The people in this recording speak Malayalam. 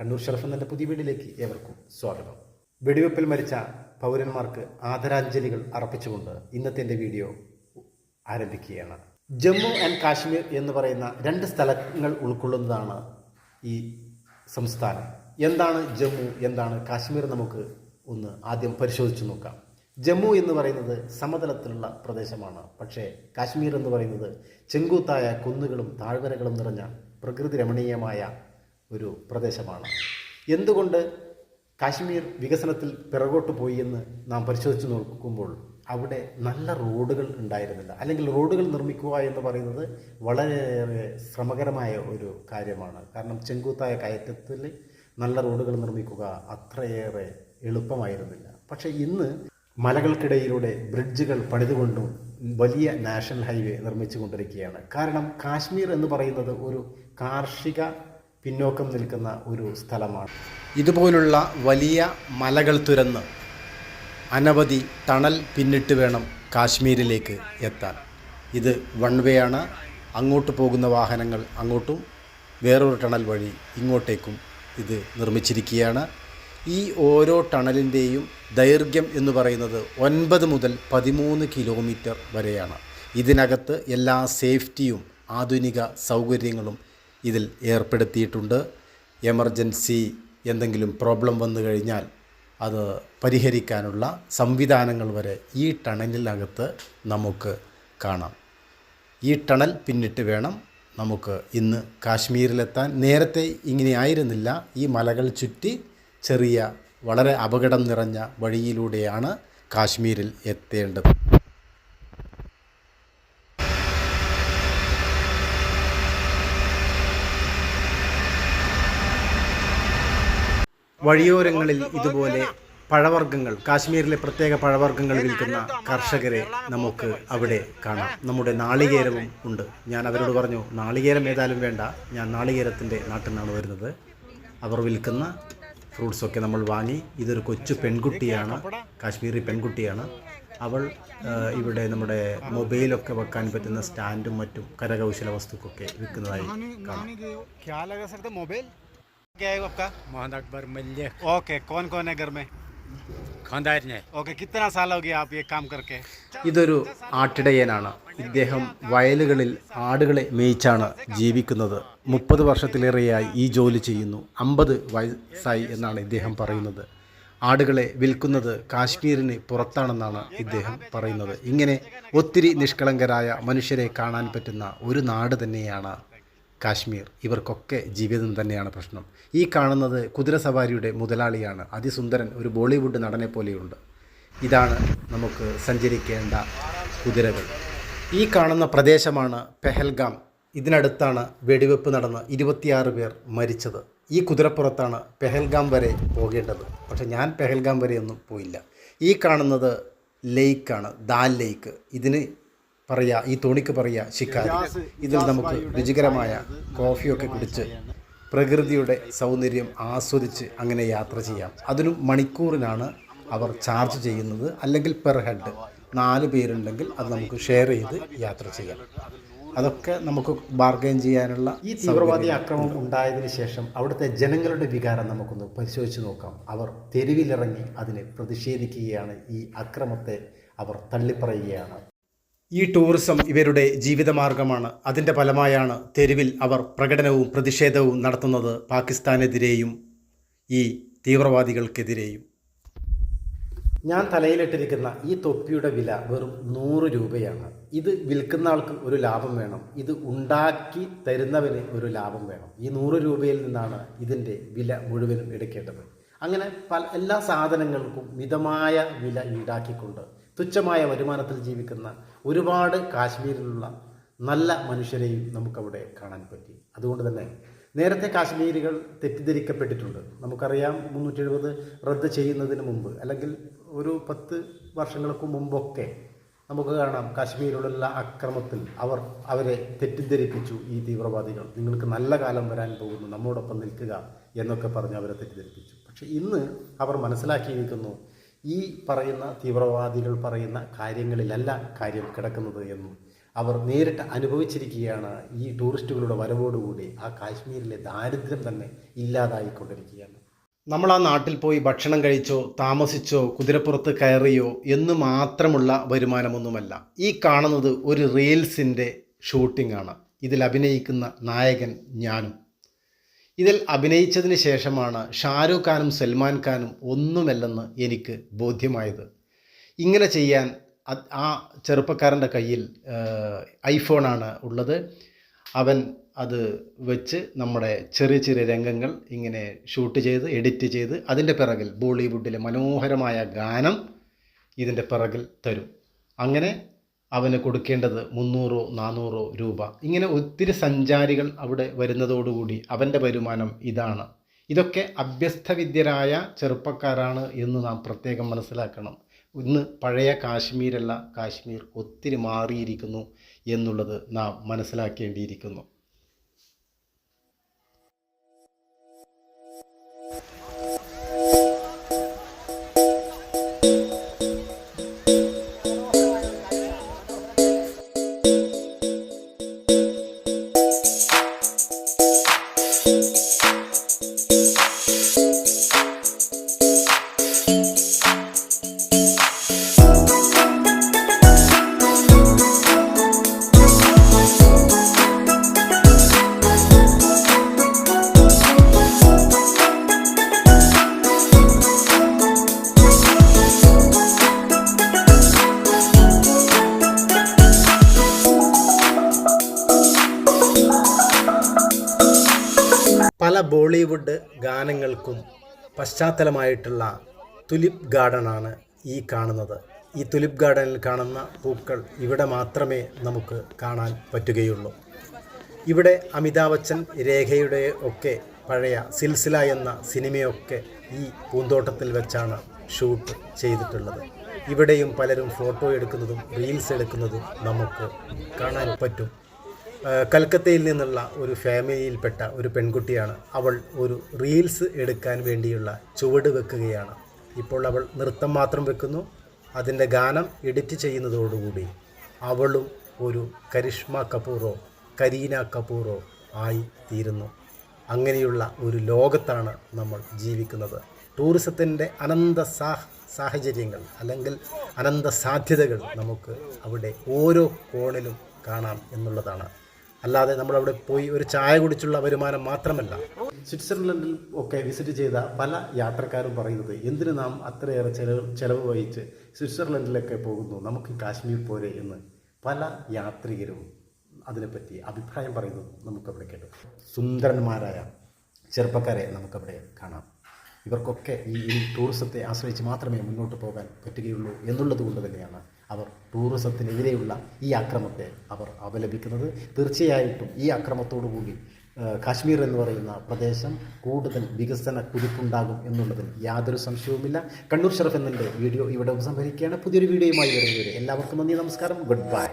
കണ്ണൂർ ഷറഫ് എന്ന പുതിയ വീടിലേക്ക് ഏവർക്കും സ്വാഗതം. വെടിവെപ്പിൽ മരിച്ച പൗരന്മാർക്ക് ആദരാഞ്ജലികൾ അർപ്പിച്ചുകൊണ്ട് ഇന്നത്തെ എന്റെ വീഡിയോ ആരംഭിക്കുകയാണ്. ജമ്മു ആൻഡ് കാശ്മീർ എന്ന് പറയുന്ന രണ്ട് സ്ഥലങ്ങൾ ഉൾക്കൊള്ളുന്നതാണ് ഈ സംസ്ഥാനം. എന്താണ് ജമ്മു എന്താണ് കാശ്മീർ നമുക്ക് ഒന്ന് ആദ്യം പരിശോധിച്ച് നോക്കാം. ജമ്മു എന്ന് പറയുന്നത് സമതലത്തിലുള്ള പ്രദേശമാണ്. പക്ഷേ കാശ്മീർ എന്ന് പറയുന്നത് ചെങ്കൂത്തായ കുന്നുകളും താഴ്വരകളും നിറഞ്ഞ പ്രകൃതി രമണീയമായ ഒരു പ്രദേശമാണ്. എന്തുകൊണ്ട് കാശ്മീർ വികസനത്തിൽ പിറകോട്ട് പോയി എന്ന് നാം പരിശോധിച്ച് നോക്കുമ്പോൾ അവിടെ നല്ല റോഡുകൾ ഉണ്ടായിരുന്നില്ല. അല്ലെങ്കിൽ റോഡുകൾ നിർമ്മിക്കുക എന്ന് പറയുന്നത് വളരെയേറെ ശ്രമകരമായ ഒരു കാര്യമാണ്. കാരണം ചെങ്കൂത്തായ കയറ്റത്തിൽ നല്ല റോഡുകൾ നിർമ്മിക്കുക അത്രയേറെ എളുപ്പമായിരുന്നില്ല. പക്ഷേ ഇന്ന് മലകൾക്കിടയിലൂടെ ബ്രിഡ്ജുകൾ പണിതുകൊണ്ടും വലിയ നാഷണൽ ഹൈവേ നിർമ്മിച്ചു കൊണ്ടിരിക്കുകയാണ് കാരണം കാശ്മീർ എന്ന് പറയുന്നത് ഒരു കാർഷിക പിന്നോക്കം നിൽക്കുന്ന ഒരു സ്ഥലമാണ്. ഇതുപോലുള്ള വലിയ മലകൾ തുരന്ന് അനവധി ടണൽ പിന്നിട്ട് വേണം കാശ്മീരിലേക്ക് എത്താൻ. ഇത് വൺ വേ ആണ്. അങ്ങോട്ട് പോകുന്ന വാഹനങ്ങൾ അങ്ങോട്ടും വേറൊരു ടണൽ വഴി ഇങ്ങോട്ടേക്കും ഇത് നിർമ്മിച്ചിരിക്കുകയാണ്. ഈ ഓരോ ടണലിന്റെയും ദൈർഘ്യം എന്ന് പറയുന്നത് ഒൻപത് മുതൽ പതിമൂന്ന് കിലോമീറ്റർ വരെയാണ്. ഇതിനകത്ത് എല്ലാ സേഫ്റ്റിയും ആധുനിക സൗകര്യങ്ങളും ഇതിൽ ഏർപ്പെടുത്തിയിട്ടുണ്ട്. എമർജൻസി എന്തെങ്കിലും പ്രോബ്ലം വന്നു കഴിഞ്ഞാൽ അത് പരിഹരിക്കാനുള്ള സംവിധാനങ്ങൾ വരെ ഈ ടണലിനകത്ത് നമുക്ക് കാണാം. ഈ ടണൽ പിന്നിട്ട് വേണം നമുക്ക് ഇന്ന് കാശ്മീരിലെത്താൻ. നേരത്തെ ഇങ്ങനെ ആയിരുന്നില്ല. ഈ മലകൾ ചുറ്റി ചെറിയ വളരെ അപകടം നിറഞ്ഞ വഴിയിലൂടെയാണ് കാശ്മീരിൽ എത്തേണ്ടത്. വഴിയോരങ്ങളിൽ ഇതുപോലെ പഴവർഗങ്ങൾ കാശ്മീരിലെ പ്രത്യേക പഴവർഗങ്ങൾ വിൽക്കുന്ന കർഷകരെ നമുക്ക് അവിടെ കാണാം. നമ്മുടെ നാളികേരവും ഉണ്ട്. ഞാൻ അവരോട് പറഞ്ഞു നാളികേരം ഏതായാലും വേണ്ട. ഞാൻ നാളികേരത്തിന്റെ നാട്ടിൽ നിന്നാണ് വരുന്നത്. അവർ വിൽക്കുന്ന ഫ്രൂട്ട്സൊക്കെ നമ്മൾ വാങ്ങി. ഇതൊരു കൊച്ചു പെൺകുട്ടിയാണ് കാശ്മീരി പെൺകുട്ടിയാണ്. അവൾ ഇവിടെ നമ്മുടെ മൊബൈലൊക്കെ വെക്കാൻ പറ്റുന്ന സ്റ്റാൻഡും മറ്റും കരകൗശല വസ്തുക്കൊക്കെ വിൽക്കുന്നതായി കാണാം. क्या लगा सकते मोबाइल क्या है आपका मोहन अकबर मल्य ओके कौन कौन है घर में खानदार ने ओके कितना साल हो गया आप ये काम करके ഇതൊരു ആട്ടിടയനാണ് ഇദ്ദേഹം വയലുകളിൽ ആടുകളെ മേയിച്ചാണ് ജീവിക്കുന്നത് മുപ്പത് വർഷത്തിലേറെയായി ഈ ജോലി ചെയ്യുന്നു അമ്പത് വയസ്സായി എന്നാണ് ഇദ്ദേഹം പറയുന്നത് ആടുകളെ വിൽക്കുന്നത് കാശ്മീരിന് പുറത്താണെന്നാണ് ഇദ്ദേഹം പറയുന്നത് ഇങ്ങനെ ഒത്തിരി നിഷ്കളങ്കരായ മനുഷ്യരെ കാണാൻ പറ്റുന്ന ഒരു നാട് തന്നെയാണ് കാശ്മീർ. ഇവർക്കൊക്കെ ജീവിതം തന്നെയാണ് പ്രശ്നം. ഈ കാണുന്നത് കുതിര സവാരിയുടെ മുതലാളിയാണ്. അതിസുന്ദരൻ ഒരു ബോളിവുഡ് നടനെ പോലെയുണ്ട്. ഇതാണ് നമുക്ക് സഞ്ചരിക്കേണ്ട കുതിരകൾ. ഈ കാണുന്ന പ്രദേശമാണ് പെഹൽഗാം. ഇതിനടുത്താണ് വെടിവെപ്പ് നടന്ന് ഇരുപത്തിയാറ് പേർ മരിച്ചത്. ഈ കുതിരപ്പുറത്താണ് പെഹൽഗാം വരെ പോകേണ്ടത്. പക്ഷെ ഞാൻ പെഹൽഗാം വരെയൊന്നും പോയില്ല. ഈ കാണുന്നത് ലേക്കാണ് ദാൽ ലേക്ക്. ഇതിന് പറയാ ഈ തോണിക്ക് പറയാ ശിക്കാരി. ഇതിൽ നമുക്ക് രുചികരമായ കോഫിയൊക്കെ കുടിച്ച് പ്രകൃതിയുടെ സൗന്ദര്യം ആസ്വദിച്ച് അങ്ങനെ യാത്ര ചെയ്യാം. അതിനും മണിക്കൂറിനാണ് അവർ ചാർജ് ചെയ്യുന്നത് അല്ലെങ്കിൽ പെർ ഹെഡ്. നാല് പേരുണ്ടെങ്കിൽ അത് നമുക്ക് ഷെയർ ചെയ്ത് യാത്ര ചെയ്യാം. അതൊക്കെ നമുക്ക് ബാർഗെയിൻ ചെയ്യാനുള്ള ഈ തീവ്രവാദി ആക്രമണം ഉണ്ടായതിന് ശേഷം അവിടുത്തെ ജനങ്ങളുടെ വികാരം നമുക്കൊന്ന് പരിശോധിച്ച് നോക്കാം. അവർ തെരുവിലിറങ്ങി അതിനെ പ്രതിഷേധിക്കുകയാണ്. ഈ അക്രമത്തെ അവർ തള്ളിപ്പറയുകയാണ്. ഈ ടൂറിസം ഇവരുടെ ജീവിതമാർഗമാണ്. അതിന്റെ ഫലമായാണ് തെരുവിൽ അവർ പ്രകടനവും പ്രതിഷേധവും നടത്തുന്നത് പാകിസ്ഥാനെതിരെയും ഈ തീവ്രവാദികൾക്കെതിരെയും. ഞാൻ തലയിലിട്ടിരിക്കുന്ന ഈ തൊപ്പിയുടെ വില വെറും നൂറ് രൂപയാണ്. ഇത് വിൽക്കുന്ന ആൾക്ക് ഒരു ലാഭം വേണം. ഇത് ഉണ്ടാക്കി തരുന്നവന് ഒരു ലാഭം വേണം. ഈ നൂറ് രൂപയിൽ നിന്നാണ് ഇതിന്റെ വില മുഴുവനും എടുക്കേണ്ടത്. അങ്ങനെ പല എല്ലാ സാധനങ്ങൾക്കും മിതമായ വില ഈടാക്കിക്കൊണ്ട് തുച്ഛമായ വരുമാനത്തിൽ ജീവിക്കുന്ന ഒരുപാട് കാശ്മീരിലുള്ള നല്ല മനുഷ്യരെയും നമുക്കവിടെ കാണാൻ പറ്റി. അതുകൊണ്ട് തന്നെ നേരത്തെ കാശ്മീരികൾ തെറ്റിദ്ധരിക്കപ്പെട്ടിട്ടുണ്ട്. നമുക്കറിയാം മുന്നൂറ്റി എഴുപത് റദ്ദ് ചെയ്യുന്നതിന് മുമ്പ് അല്ലെങ്കിൽ ഒരു പത്ത് വർഷങ്ങൾക്ക് മുമ്പൊക്കെ നമുക്ക് കാണാം കാശ്മീരിലുള്ള അക്രമത്തിൽ അവർ അവരെ തെറ്റിദ്ധരിപ്പിച്ചു ഈ തീവ്രവാദികൾ. നിങ്ങൾക്ക് നല്ല കാലം വരാൻ പോകുന്നു നമ്മോടൊപ്പം നിൽക്കുക എന്നൊക്കെ പറഞ്ഞ് അവരെ തെറ്റിദ്ധരിപ്പിച്ചു. പക്ഷേ ഇന്ന് അവർ മനസ്സിലാക്കിയിരിക്കുന്നു ഈ പറയുന്ന തീവ്രവാദികൾ പറയുന്ന കാര്യങ്ങളിലല്ല കാര്യം കിടക്കുന്നത് എന്നും. അവർ നേരിട്ട് അനുഭവിച്ചിരിക്കുകയാണ് ഈ ടൂറിസ്റ്റുകളുടെ വരവോടുകൂടി ആ കാശ്മീരിലെ ദാരിദ്ര്യം തന്നെ ഇല്ലാതായിക്കൊണ്ടിരിക്കുകയാണ്. നമ്മൾ ആ നാട്ടിൽ പോയി ഭക്ഷണം കഴിച്ചോ താമസിച്ചോ കുതിരപ്പുറത്ത് കയറിയോ എന്ന് മാത്രമുള്ള വരുമാനമൊന്നുമല്ല. ഈ കാണുന്നത് ഒരു റീൽസിന്റെ ഷൂട്ടിംഗ് ആണ് ഇതിൽ അഭിനയിക്കുന്ന നായകൻ ഞാനും. ഇതിൽ അഭിനയിച്ചതിന് ശേഷമാണ് ഷാരൂഖ് ഖാനും സൽമാൻ ഖാനും ഒന്നുമല്ലെന്ന് എനിക്ക് ബോധ്യമായത്. ഇങ്ങനെ ചെയ്യാൻ ആ ചെറുപ്പക്കാരന്റെ കയ്യിൽ ഐഫോണാണ് ഉള്ളത്. അവൻ അത് വെച്ച് നമ്മുടെ ചെറിയ ചെറിയ രംഗങ്ങൾ ഇങ്ങനെ ഷൂട്ട് ചെയ്ത് എഡിറ്റ് ചെയ്ത് അതിന്റെ പിറകിൽ ബോളിവുഡിലെ മനോഹരമായ ഗാനം ഇതിന്റെ പിറകിൽ തരും. അങ്ങനെ അവന് കൊടുക്കേണ്ടത് മുന്നൂറോ നാനൂറോ രൂപ. ഇങ്ങനെ ഒത്തിരി സഞ്ചാരികൾ അവിടെ വരുന്നതോടുകൂടി അവന്റെ വരുമാനം ഇതാണ്. ഇതൊക്കെ അഭ്യസ്തവിദ്യരായ ചെറുപ്പക്കാരാണ് എന്ന് നാം പ്രത്യേകം മനസ്സിലാക്കണം. ഇന്ന് പഴയ കാശ്മീരല്ല കാശ്മീർ ഒത്തിരി മാറിയിരിക്കുന്നു എന്നുള്ളത് നാം മനസ്സിലാക്കേണ്ടിയിരിക്കുന്നു. പല ബോളിവുഡ് ഗാനങ്ങൾക്കും പശ്ചാത്തലമായിട്ടുള്ള തുലിപ് ഗാർഡനാണ് ഈ കാണുന്നത്. ഈ തുലിപ് ഗാർഡനിൽ കാണുന്ന പൂക്കൾ ഇവിടെ മാത്രമേ നമുക്ക് കാണാൻ പറ്റുകയുള്ളൂ. ഇവിടെ അമിതാഭ് ബച്ചൻ രേഖയുടെ ഒക്കെ പഴയ സിൽസില എന്ന സിനിമയൊക്കെ ഈ പൂന്തോട്ടത്തിൽ വെച്ചാണ് ഷൂട്ട് ചെയ്തിട്ടുള്ളത്. ഇവിടെയും പലരും ഫോട്ടോ എടുക്കുന്നതും റീൽസ് എടുക്കുന്നതും നമുക്ക് കാണാൻ പറ്റും. കൽക്കത്തയിൽ നിന്നുള്ള ഒരു ഫാമിലിയിൽപ്പെട്ട ഒരു പെൺകുട്ടിയാണ് അവൾ ഒരു റീൽസ് എടുക്കാൻ വേണ്ടിയുള്ള ചുവട് വെക്കുകയാണ്. ഇപ്പോൾ അവൾ നൃത്തം മാത്രം വെക്കുന്നു. അതിന്റെ ഗാനം എഡിറ്റ് ചെയ്യുന്നതോടുകൂടി അവളും ഒരു കരിഷ്മ കപൂറോ കരീന കപൂറോ ആയി തീരുന്നു. അങ്ങനെയുള്ള ഒരു ലോകത്താണ് നമ്മൾ ജീവിക്കുന്നത്. ടൂറിസത്തിന്റെ അനന്ത സാഹ സാഹചര്യങ്ങൾ അല്ലെങ്കിൽ അനന്ത സാധ്യതകൾ നമുക്ക് അവിടെ ഓരോ കോണിലും കാണാം എന്നുള്ളതാണ്. അല്ലാതെ നമ്മൾ അവിടെ പോയി ഒരു ചായ കുടിച്ചുള്ള വരുമാനം മാത്രമല്ല. സ്വിറ്റ്സർലൻഡിൽ ഒക്കെ വിസിറ്റ് ചെയ്ത പല യാത്രക്കാരും പറയുന്നത് എന്തിനു നാം അത്രയേറെ ചെലവ് ചെലവ് വഹിച്ച് സ്വിറ്റ്സർലൻഡിലൊക്കെ പോകുന്നു? നമുക്ക് കാശ്മീർ പോരെ എന്ന് പല യാത്രികരും അതിനെപ്പറ്റി അഭിപ്രായം പറയുന്നു നമുക്കവിടെ കേട്ടു. സുന്ദരന്മാരായ ചെറുപ്പക്കാരെ നമുക്കവിടെ കാണാം. ഇവർക്കൊക്കെ ഈ ടൂറിസത്തെ ആശ്രയിച്ച് മാത്രമേ മുന്നോട്ട് പോകാൻ പറ്റുകയുള്ളൂ എന്നുള്ളത് കൊണ്ട് തന്നെയാണ് അവർ ടൂറിസത്തിനെതിരെയുള്ള ഈ ആക്രമത്തെ അവർ അപലപിക്കുന്നത്. തീർച്ചയായിട്ടും ഈ അക്രമത്തോടു കൂടി കാശ്മീർ എന്ന് പറയുന്ന പ്രദേശം കൂടുതൽ വികസന കുതിപ്പുണ്ടാകും എന്നുള്ളതിൽ യാതൊരു സംശയവുമില്ല. കണ്ണൂർ ഷറഫ് എന്നതിന്റെ വീഡിയോ ഇവിടെ ഉപസംഹരിക്കുകയാണ് പുതിയൊരു വീഡിയോയുമായി വരുന്നവരെ എല്ലാവർക്കും നന്ദി നമസ്കാരം. Good bye.